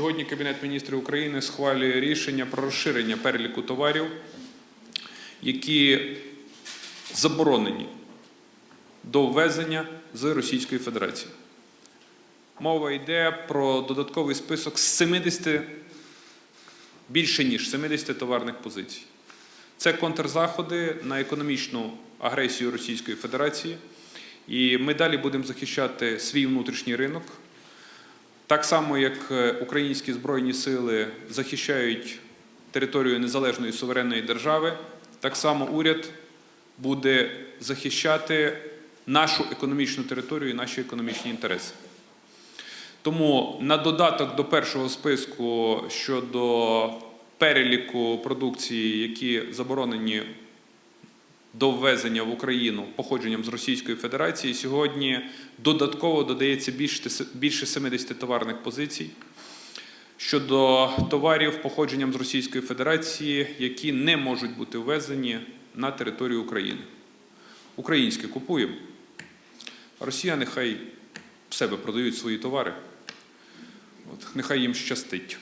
Сьогодні Кабінет міністрів України схвалює рішення про розширення переліку товарів, які заборонені до ввезення з Російської Федерації. Мова йде про додатковий список з 70, більше ніж 70 товарних позицій. Це контрзаходи на економічну агресію Російської Федерації. І ми далі будемо захищати свій внутрішній ринок. Так само, як е, українські збройні сили захищають територію незалежної суверенної держави, так само уряд буде захищати нашу економічну територію і наші економічні інтереси. Тому на додаток до першого списку щодо переліку продукції, які заборонені до ввезення в Україну походженням з Російської Федерації, сьогодні додатково додається більше більше 70 товарних позицій щодо товарів походженням з Російської Федерації, які не можуть бути ввезені на територію України. Українське купуємо. Росіяни хай в себе продають свої товари. От, нехай їм щастить.